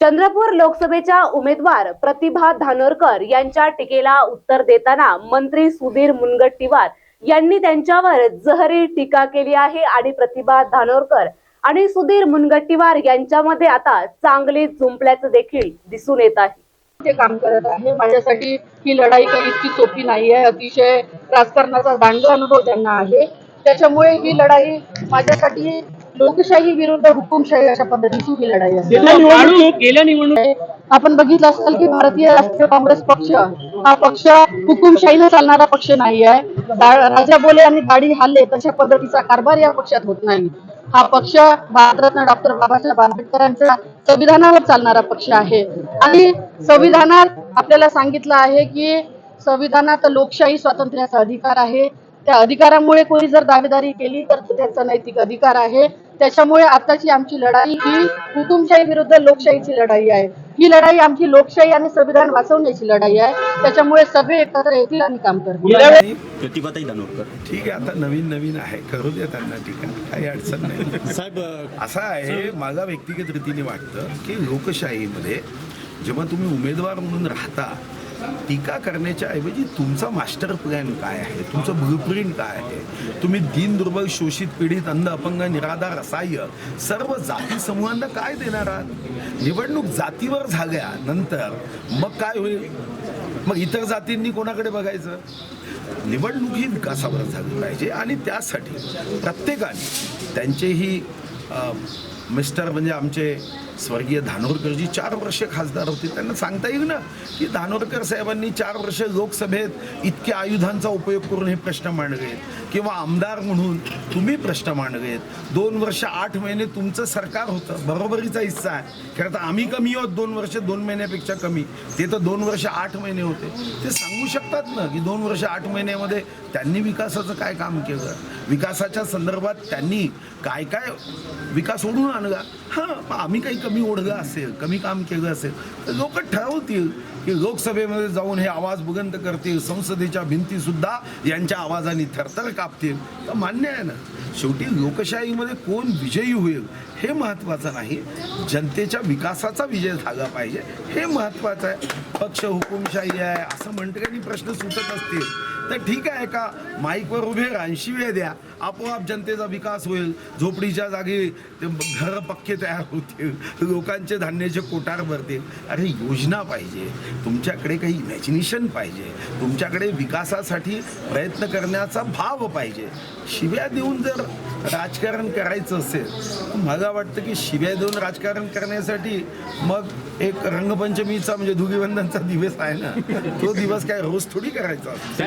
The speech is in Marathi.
चंद्रपूर लोकसभेच्या उमेदवार प्रतिभा धानोरकर यांच्या टीकेला उत्तर देताना मंत्री सुधीर मुनगंटीवार यांनी त्यांच्यावर जहरी टीका केली आहे आणि प्रतिभा धानोरकर आणि सुधीर मुनगंटीवार यांच्यामध्ये आता चांगली जुंपल्याचं देखील दिसून येत आहे. ते काम करत आहे माझ्यासाठी ही लढाई काही इतकी सोपी नाही आहे अतिशय राजकारणाचा दांड अनुभव त्यांना आहे. त्याच्यामुळे ही लढाई माझ्यासाठी लोकशाही विरुद्ध हुकुमशाही अशा पद्धतीची ही लढाई आहे. निवडणूक गेल्या निवडणूक आपण बघितलं असेल की भारतीय राष्ट्रीय काँग्रेस पक्ष हा पक्ष हुकुमशाहीने चालणारा पक्ष नाही आहे. राजा बोले आणि गाडी हल्ले तशा पद्धतीचा कारभार या पक्षात होत नाही. हा पक्ष भारतरत्न डॉक्टर बाबासाहेब आंबेडकरांच्या संविधानावर चालणारा पक्ष आहे. आणि संविधानात आपल्याला सांगितलं आहे की संविधानात लोकशाही स्वातंत्र्याचा अधिकार आहे. त्या अधिकारामुळे कोणी जर दावेदारी केली तर तो त्याचा नैतिक अधिकार आहे. त्याच्यामुळे आताची आमची लढाई ही हुकुमशाही विरुद्ध लोकशाहीची लढाई आहे. ही लढाई आमची लोकशाही आणि संविधान वाचवण्याची लढाई आहे. त्याच्यामुळे सगळे एकत्र येतील आणि काम करतील. प्रतिभाताई धानोरकर ठीक आहे आता नवीन नवीन आहे. करू द्या त्यांना ठिकाण काही अडचण नाही. साहेब असं आहे माझा व्यक्तिगत रीतीने वाटतं की लोकशाहीमध्ये जेव्हा तुम्ही उमेदवार म्हणून राहता टीका करण्याच्या ऐवजी तुमचा मास्टर प्लॅन काय आहे? तुमचं ब्लूप्रिंट काय आहे? तुम्ही दीन दुर्बल शोषित पीडित अंध अपंग निराधार असहाय्य सर्व जाती समूहांना काय देणार आहात? निवडणूक जातीवर झाल्या नंतर मग काय होईल? मग इतर जातींनी कोणाकडे बघायचं? निवडणूक ही विकासावर झाली पाहिजे आणि त्यासाठी प्रत्येकाने त्यांचेही मिस्टर म्हणजे आमचे स्वर्गीय धानोरकरजी चार वर्षे खासदार होते. त्यांना सांगता येईल ना की धानोरकर साहेबांनी चार वर्ष लोकसभेत इतक्या आयुधांचा उपयोग करून हे प्रश्न मांडलेत किंवा आमदार म्हणून तुम्ही प्रश्न मांडलेत दोन वर्ष आठ महिने तुमचं सरकार होतं. बरोबरीचा हिस्सा आहे. खरं तर आम्ही कमी आहोत दोन वर्ष दोन महिन्यापेक्षा कमी. ते तर दोन वर्ष आठ महिने होते. ते सांगू शकतात ना की दोन वर्ष आठ महिन्यामध्ये त्यांनी विकासाचं काय काम केलं? विकासाच्या संदर्भात त्यांनी काय काय विकास ओढून आणला हां आम्ही काही कमी ओढलं असेल कमी काम केलं असेल तर लोक ठरवतील की लोकसभेमध्ये जाऊन हे आवाज बुगंत करतील संसदेच्या भिंतीसुद्धा यांच्या आवाजाने थरथर कापतील. तर मान्य आहे ना. शेवटी लोकशाहीमध्ये कोण विजयी होईल हे महत्त्वाचं नाही. जनतेच्या विकासाचा विजय झाला पाहिजे हे महत्त्वाचं आहे. पक्ष हुकुमशाही आहे असं म्हणण्याने प्रश्न सुटत असतील. तर ठीक आहे का? माईकवर उभे ऐंशी वेळ द्या. आपोआप जनतेचा विकास होईल. झोपडीच्या जागी ते घर पक्के तयार होतील. लोकांचे धान्याचे कोटार भरतील. अरे योजना पाहिजे. तुमच्याकडे काही इमॅजिनेशन पाहिजे. तुमच्याकडे विकासासाठी प्रयत्न करण्याचा भाव पाहिजे. शिव्या देऊन जर राजकारण करायचं असेल मला वाटतं की शिव्या देऊन राजकारण करण्यासाठी मग एक रंगपंचमीचा म्हणजे धुलीवंदनचा दिवस आहे ना. तो दिवस काय रोज थोडी करायचा? असं